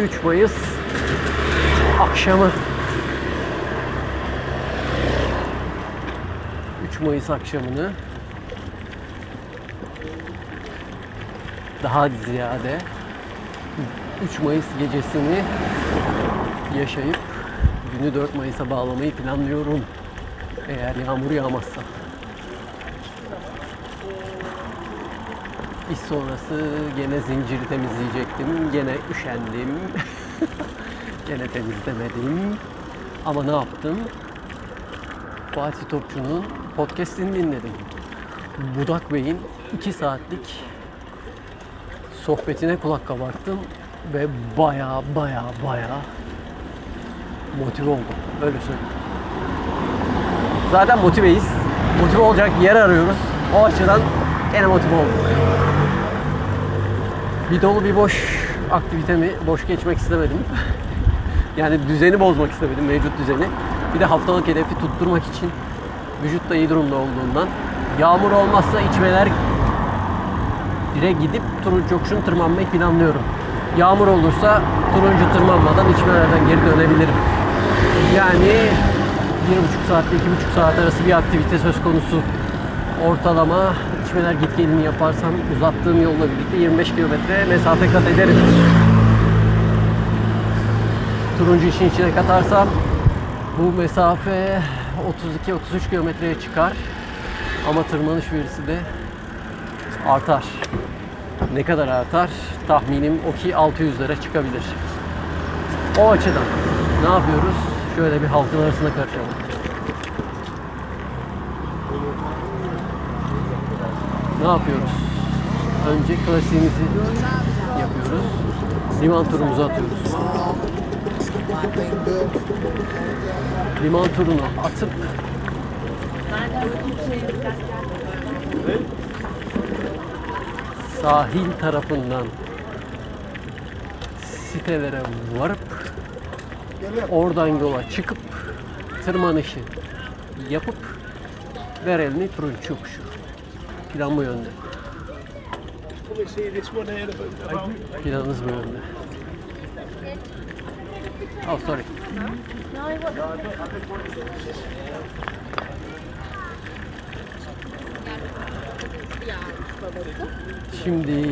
3 Mayıs akşamı 3 Mayıs akşamını daha ziyade 3 Mayıs gecesini yaşayıp günü 4 Mayıs'a bağlamayı planlıyorum. Eğer yağmur yağmazsa. İş sonrası gene zinciri temizleyecektim. Gene üşendim. gene temizlemedim. Ama ne yaptım? Fatih Topçu'nun podcastini dinledim. Budak Bey'in 2 saatlik sohbetine kulak kabarttım ve baya baya baya motive oldum. Öyle söyleyeyim. Zaten motiveyiz. Motive olacak yer arıyoruz. O açıdan gene motive oldum. Bir dolu bir boş aktivitemi boş geçmek istemedim. yani düzeni bozmak istemedim, mevcut düzeni. Bir de haftalık hedefi tutturmak için vücut da iyi durumda olduğundan yağmur olmazsa içmeler dire gidip turuncu yokuşunu tırmanmayı planlıyorum. Yağmur olursa turuncu tırmanmadan içmelerden geri dönebilirim. Yani bir buçuk saatle iki buçuk saat arası bir aktivite söz konusu. Ortalama içmeler git gelini yaparsam uzattığım yolla birlikte 25 kilometre mesafe kat ederim. Turuncu işin içine katarsam bu mesafe 32-33 kilometreye çıkar. Ama tırmanış verisi de artar. Ne kadar artar? Tahminim o ki 600'lere çıkabilir. O açıdan ne yapıyoruz? Şöyle bir halkın arasına karışalım. Ne yapıyoruz? Önce klasiğimizi yapıyoruz. Liman turumuzu atıyoruz. Liman turunu atıp sahil tarafından sitelere varıp oradan yola çıkıp tırmanışı yapıp ver elini turuncu yokuşu. Plan bu yönde. Planınız bu yönde. Oh sorry. Şimdi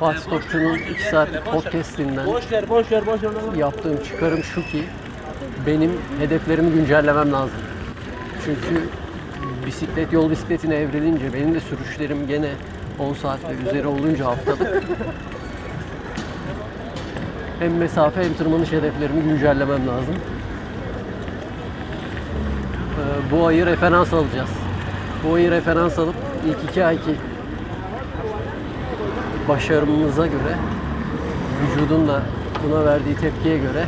Fatih Topçu'nun 2 saatlik podcastinden yaptığım çıkarım şu ki benim hedeflerimi güncellemem lazım. Çünkü bisiklet yol bisikletine evrilince benim de sürüşlerim gene 10 saat ve üzeri olunca haftalık hem mesafe hem tırmanış hedeflerimi güncellemem lazım. Ee, bu ayı referans alacağız. Bu ayı referans alıp ilk iki ayki başarımıza göre vücudun da buna verdiği tepkiye göre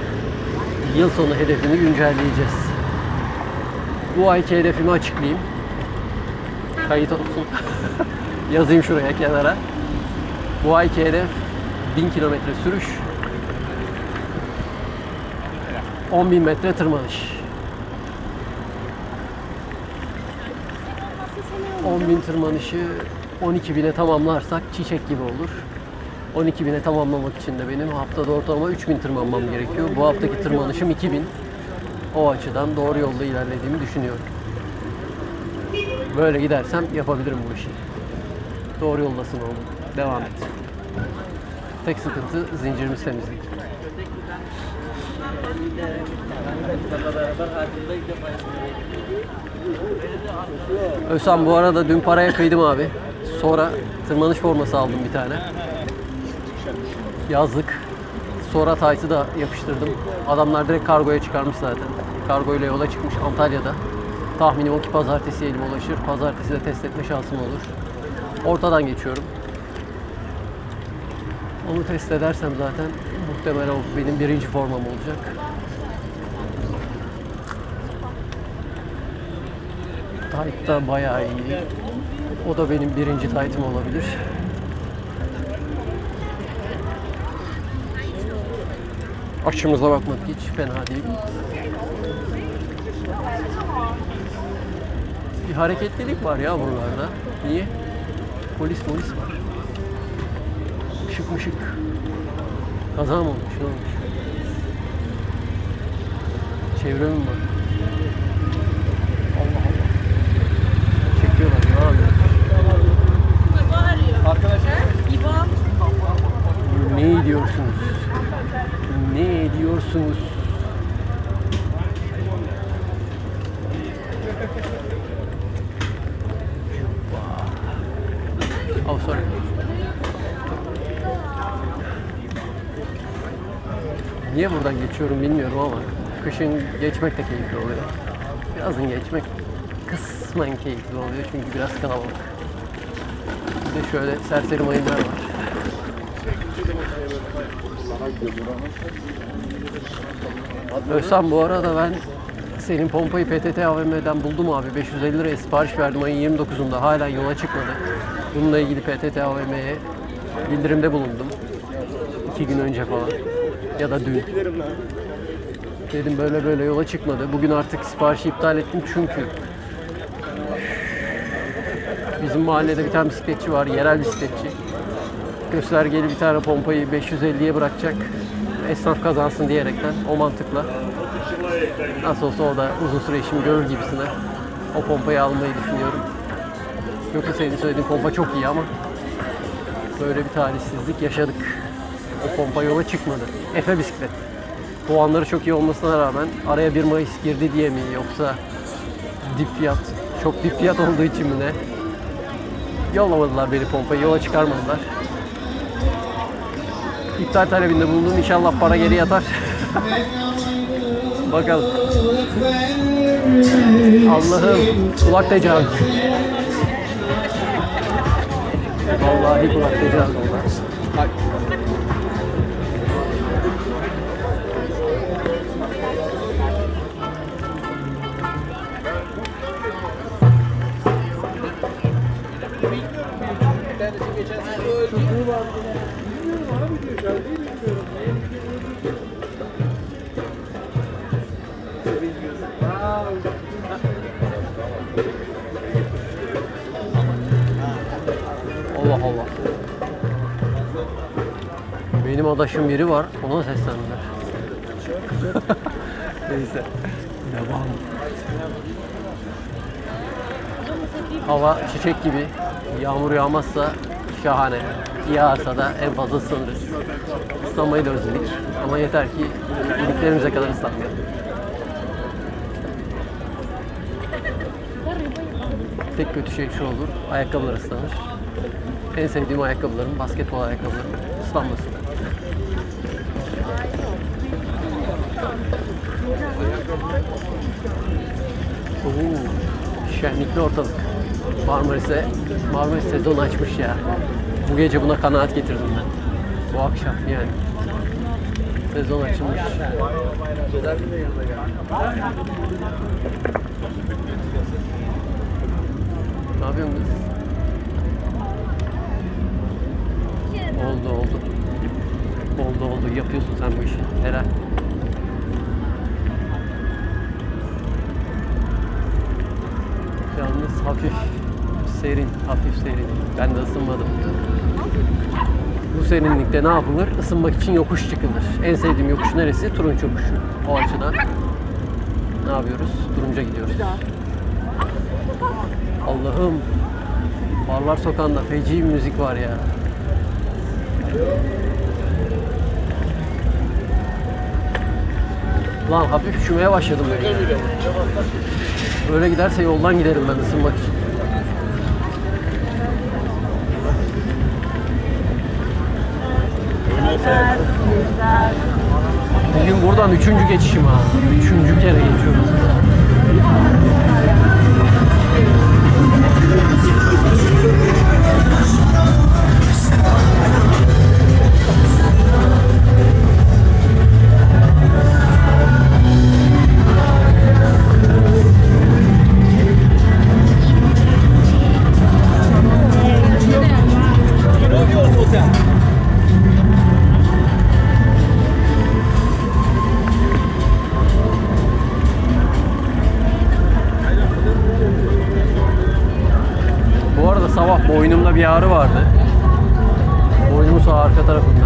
yıl sonu hedefini güncelleyeceğiz. Bu ayki hedefimi açıklayayım. Kayıt olsun. Yazayım şuraya kenara. Bu ayki hedef 1000 kilometre sürüş. 10.000 metre tırmanış. 10.000 tırmanışı 12.000'e tamamlarsak çiçek gibi olur. 12.000'e tamamlamak için de benim haftada ortalama 3.000 tırmanmam gerekiyor. Bu haftaki tırmanışım 2.000. O açıdan doğru yolda ilerlediğimi düşünüyorum. Böyle gidersem yapabilirim bu işi. Doğru yoldasın oğlum. Devam et. Tek sıkıntı zincirimiz temizlik. Özhan bu arada dün paraya kıydım abi. Sonra tırmanış forması aldım bir tane. Yazlık. Sonra taytı da yapıştırdım. Adamlar direkt kargoya çıkarmış zaten. Kargo ile yola çıkmış Antalya'da. Tahminim o ki pazartesi elime ulaşır. Pazartesi de test etme şansım olur. Ortadan geçiyorum. Onu test edersem zaten muhtemelen o benim birinci formam olacak. Tight da bayağı iyi. O da benim birinci tight'ım olabilir. Açımıza bakmak hiç fena değil. Hareketlilik var ya buralarda. Niye? Polis polis var. Işık mışık. Kaza mı olmuş? Ne olmuş? Çevre mi var? Allah Allah. Çekiyorlar ya abi. Ne ediyorsunuz? Ne ediyorsunuz? Oh sorry. Niye buradan geçiyorum bilmiyorum ama kışın geçmek de keyifli oluyor. Yazın geçmek kısmen keyifli oluyor çünkü biraz kalabalık. Bir de şöyle serseri mayınlar var. Özlem bu arada ben senin pompayı PTT AVM'den buldum abi. 550 liraya sipariş verdim ayın 29'unda. Hala yola çıkmadı. Bununla ilgili PTT AVM'ye bildirimde bulundum. İki gün önce falan. Ya da dün. Dedim böyle böyle yola çıkmadı. Bugün artık siparişi iptal ettim çünkü bizim mahallede bir tane bisikletçi var. Yerel bisikletçi. Göstergeli bir tane pompayı 550'ye bırakacak. Esnaf kazansın diyerekten o mantıkla. Nasıl olsa o da uzun süre işimi görür gibisine o pompayı almayı düşünüyorum. Yoksa senin söylediğin pompa çok iyi ama böyle bir talihsizlik yaşadık. O pompa yola çıkmadı. Efe bisiklet. Puanları çok iyi olmasına rağmen araya 1 Mayıs girdi diye mi yoksa dip fiyat, çok dip fiyat olduğu için mi ne? Yollamadılar beni pompayı, yola çıkarmadılar. İptal talebinde bulundum. İnşallah para geri yatar. Bakalım. Allah'ım kulak tecavüzü. Vallahi kulak tecavüzü oldu. Benim adaşım biri var. Ona seslendiler. Neyse. Devam. Hava çiçek gibi. Yağmur yağmazsa şahane. Yağarsa da en fazla ısınırız. Islanmayı da özledik. Ama yeter ki iliklerimize kadar ıslanmayalım. Tek kötü şey şu olur. Ayakkabılar ıslanır. En sevdiğim ayakkabılarım basketbol ayakkabılarım ıslanmasın. Oo, şenlikli ortalık. Marmaris'e Marmaris sezon açmış ya. Bu gece buna kanaat getirdim ben. Bu akşam yani. Sezon açılmış. Ne yapıyorsun kız? Oldu oldu. Oldu oldu. Yapıyorsun sen bu işi. Helal. Hafif serin, hafif serin. Ben de ısınmadım. Bu serinlikte ne yapılır? Isınmak için yokuş çıkılır. En sevdiğim yokuş neresi? Turunç yokuşu. O açıdan ne yapıyoruz? Turunca gidiyoruz. Allah'ım. Barlar Sokağı'nda feci bir müzik var ya. Lan hafif üşümeye başladım böyle. Böyle giderse yoldan giderim ben ısınmak için. Bugün buradan üçüncü geçişim ha. Üçüncü kere geçiyorum. Bir ağrı vardı. Boynumu sağ arka tarafında.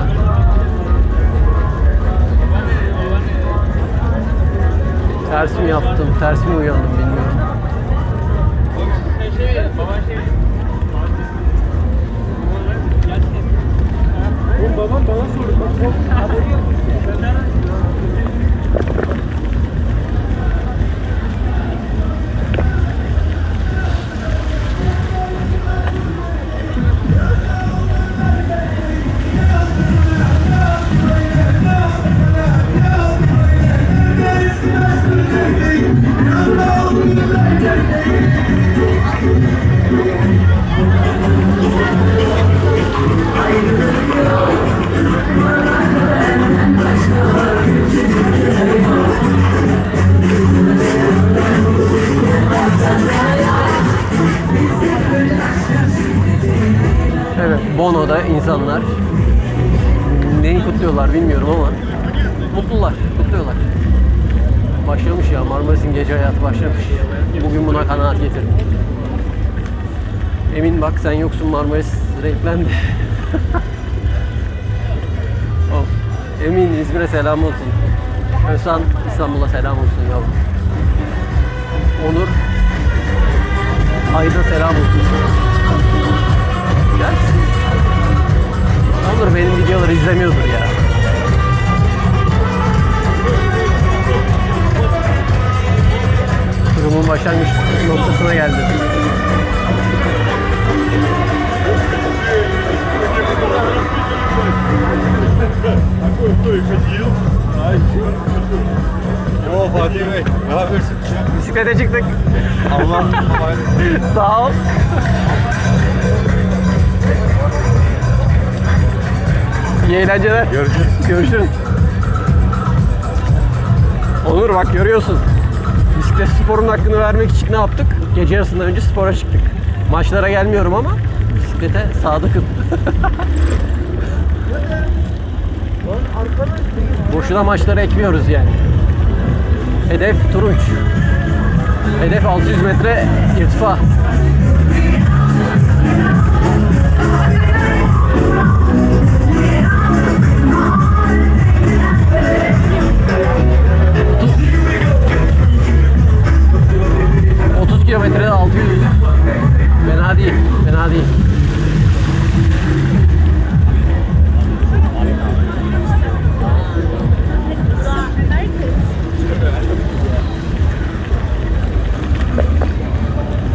Ters yaptım, ters uyandım bilmiyorum. Bugün buna kanaat getirdim. Emin bak sen yoksun Marmaris renklendi. of. Emin İzmir'e selam olsun. Özhan İstanbul'a selam olsun yavrum. Onur Ayda selam olsun. Gelsin. Onur benim videoları izlemiyordur ya. Durumun başlangıç noktasına geldim. Oo Fatih Bey, ne yapıyorsun? Bisiklete çıktık. Allah Sağ ol. İyi eğlenceler. Görüşürüz. Görüşürüz. Onur bak görüyorsun. Bisiklet sporunun hakkını vermek için ne yaptık? Gece yarısından önce spora çıktık. Maçlara gelmiyorum ama bisiklete sadıkım. Boşuna maçlara ekmiyoruz yani. Hedef Turunç. Hedef 600 metre irtifa. Kilometrede 600. Fena değil, fena değil.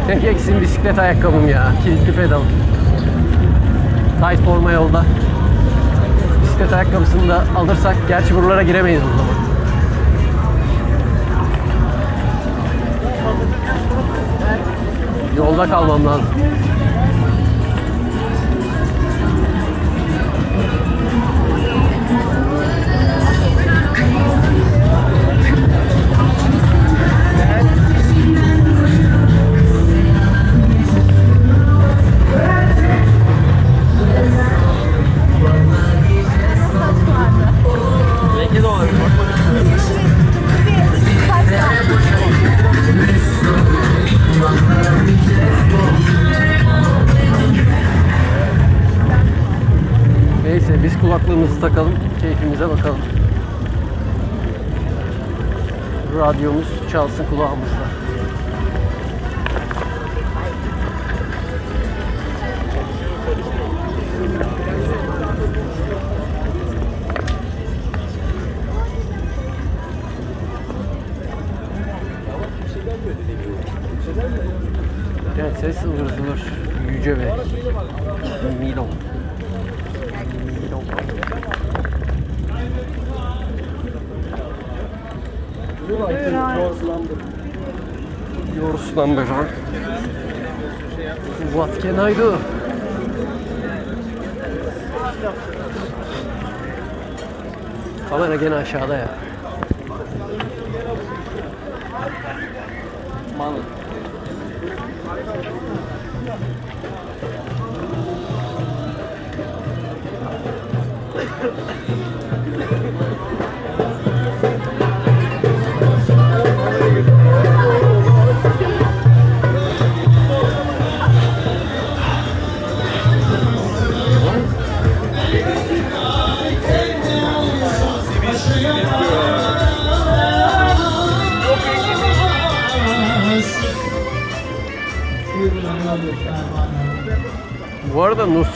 Tek eksim bisiklet ayakkabım ya. Kilitli pedal. Tight forma yolda. Bisiklet ayakkabısını da alırsak gerçi buralara giremeyiz o zaman. Yolda kalmam lazım. Neyse biz kulaklığımızı takalım, keyfimize bakalım. Radyomuz çalsın kulağımızda. Ses ıvır zıvır, yüce ve Yours number one. What can I do? Kamera gene aşağıda ya.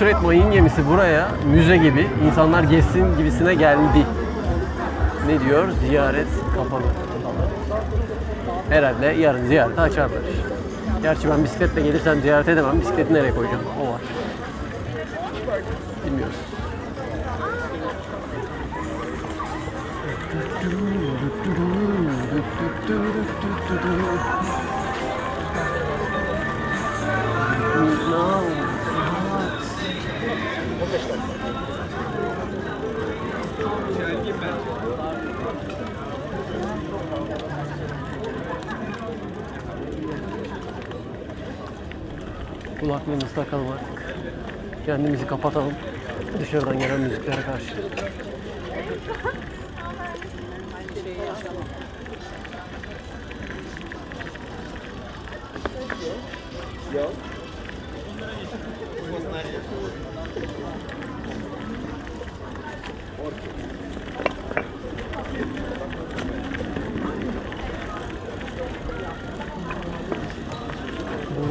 Nusret Mayın gemisi buraya müze gibi insanlar gezsin gibisine geldi. Ne diyor? Ziyaret kapalı. Herhalde yarın ziyareti açarlar. Gerçi ben bisikletle gelirsem ziyaret edemem. Bisikleti nereye koyacağım? O var. Bilmiyoruz. Kulaklığımızı takalım artık. Kendimizi kapatalım. Dışarıdan gelen müziklere karşı.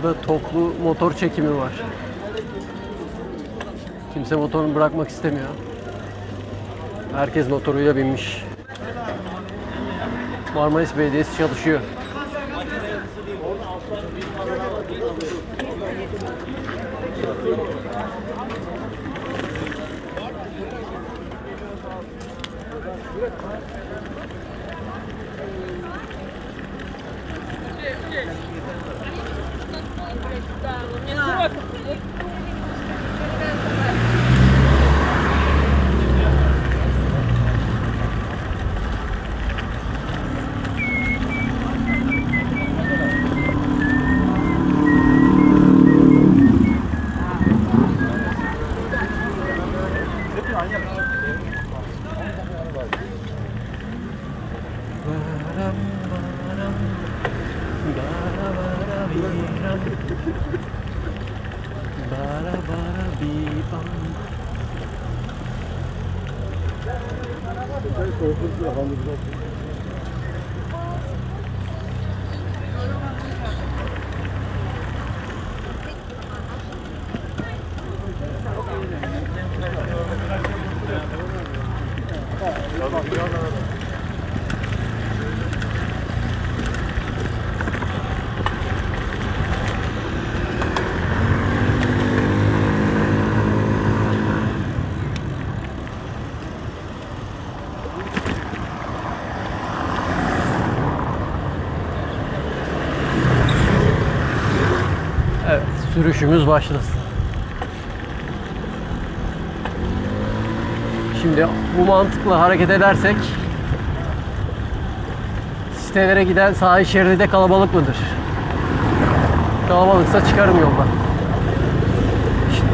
Burada toplu motor çekimi var. Kimse motorunu bırakmak istemiyor. Herkes motoruyla binmiş. Marmaris Belediyesi çalışıyor. Да, но мне а. кровь sürüşümüz başlasın. Şimdi bu mantıkla hareket edersek sitelere giden sahil şeridi de kalabalık mıdır? Kalabalıksa çıkarım yoldan. İşte.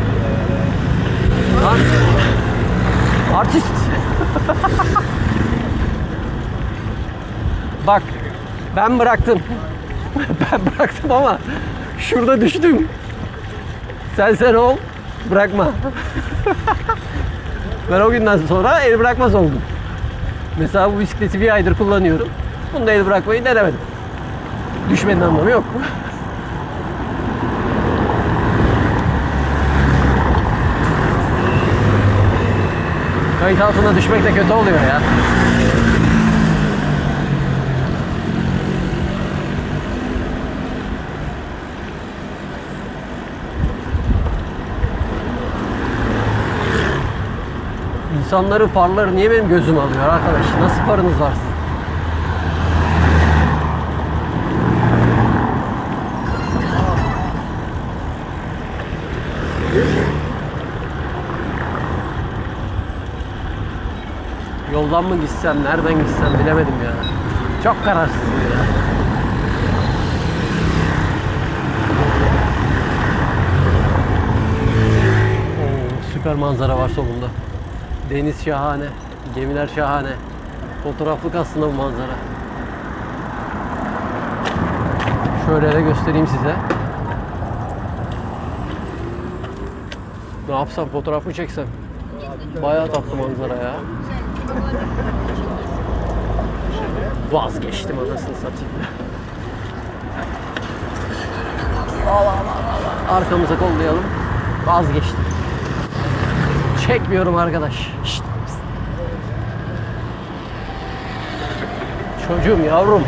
Artist. Bak ben bıraktım. ben bıraktım ama şurada düştüm. Sen sen ol, bırakma. ben o günden sonra el bırakmaz oldum. Mesela bu bisikleti bir aydır kullanıyorum. Bunda el bırakmayı denemedim. Düşmenin anlamı yok. Kayıt altında düşmek de kötü oluyor ya. İnsanların farları niye benim gözüm alıyor arkadaş? Nasıl farınız var sizin? Yoldan mı gitsem, nereden gitsem bilemedim ya. Çok kararsızım ya. Oo, süper manzara var solumda. Deniz şahane, gemiler şahane. Fotoğraflık aslında bu manzara. Şöyle de göstereyim size. Ne yapsam fotoğraf mı çeksem? Bayağı tatlı manzara ya. Vazgeçtim anasını satayım. Al al al al. al. arkamıza kollayalım. Vazgeçtim. Çekmiyorum arkadaş. Pst. Çocuğum yavrum.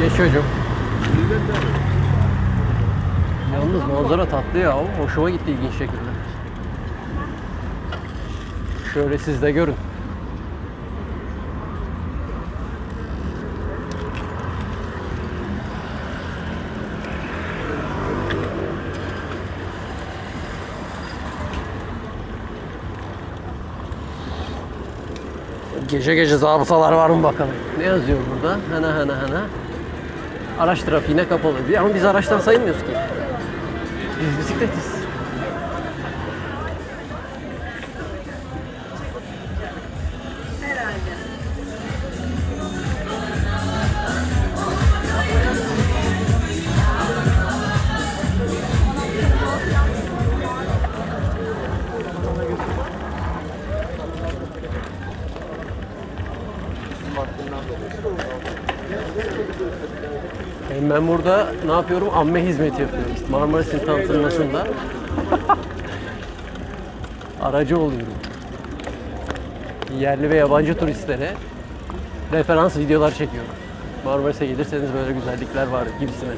Geç çocuğum. Yalnız manzara tatlı ya. Hoşuma gitti ilginç şekilde. Şöyle siz de görün. Gece gece zabıtalar var mı bakalım. Ne yazıyor burada? Hana hana hana. Araç trafiğine kapalı. Bir- Ama biz araçtan sayılmıyoruz ki. Biz bisikletiz. Ben burada ne yapıyorum? Amme hizmeti yapıyorum. Marmaris'in tanıtılmasında aracı oluyorum. Yerli ve yabancı turistlere referans videolar çekiyorum. Marmaris'e gelirseniz böyle güzellikler var gibisine.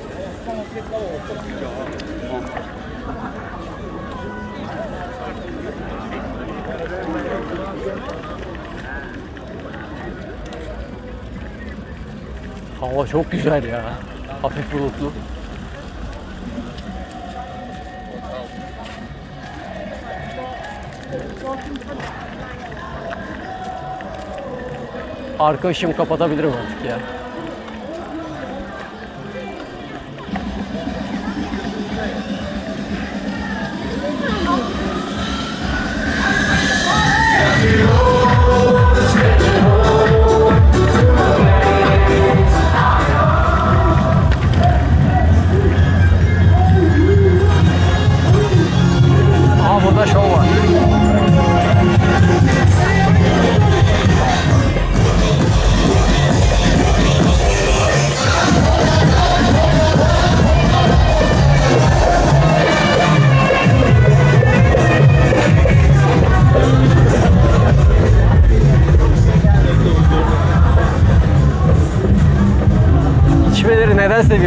Hava çok güzel ya. Hafif bulutlu. Arka ışığımı kapatabilirim artık ya.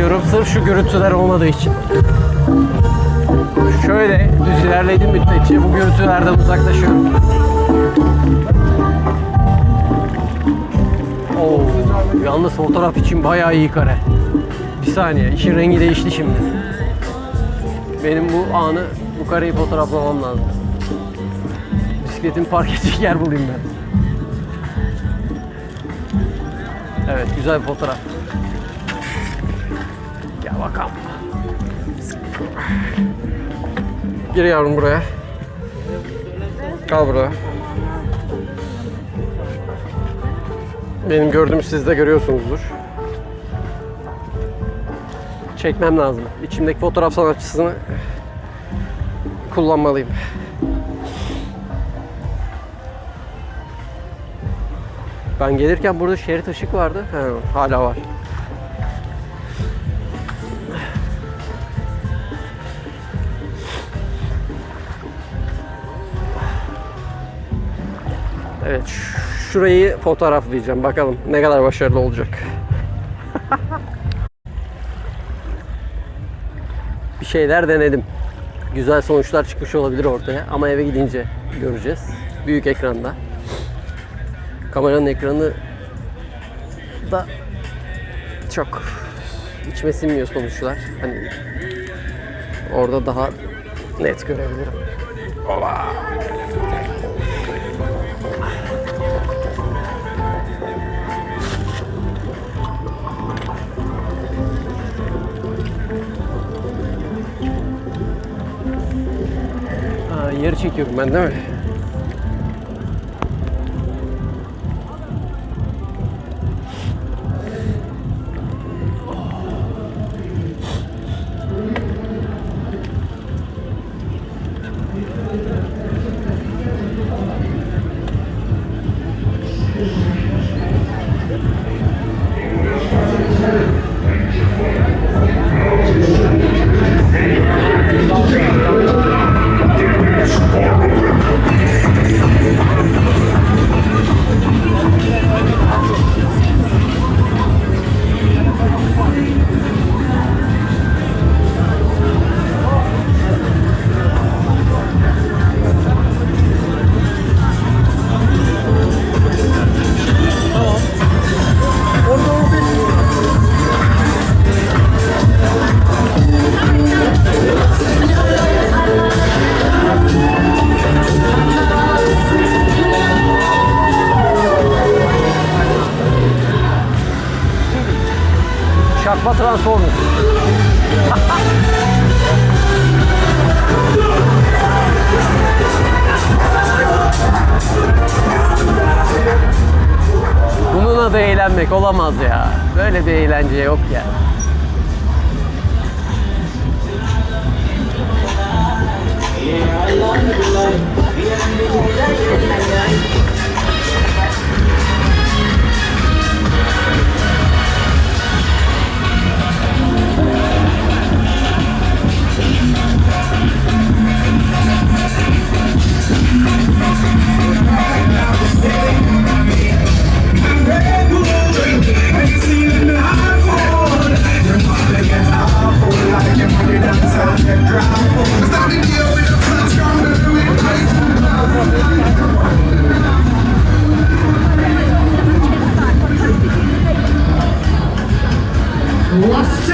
Neden seviyorum? Sırf şu gürültüler olmadığı için. Şöyle düz ilerlediğim müddetçe bu gürültülerden uzaklaşıyorum. Oo, yalnız fotoğraf için bayağı iyi kare. Bir saniye, işin rengi değişti şimdi. Benim bu anı, bu kareyi fotoğraflamam lazım. Bisikletimi park edecek yer bulayım ben. Evet, güzel bir fotoğraf. Bakalım. Gir yavrum buraya. Kal buraya. Benim gördüğümü siz de görüyorsunuzdur. Çekmem lazım. İçimdeki fotoğraf sanatçısını kullanmalıyım. Ben gelirken burada şerit ışık vardı. He, hala var. Evet, şurayı fotoğraflayacağım. Bakalım ne kadar başarılı olacak. Bir şeyler denedim. Güzel sonuçlar çıkmış olabilir ortaya ama eve gidince göreceğiz. Büyük ekranda. Kameranın ekranı da çok içime sinmiyor sonuçlar. Hani orada daha net görebilirim. Ola. Ha, yeri çekiyorum ben değil mi? Eğlenmek olamaz ya. Böyle bir eğlence yok ya. Last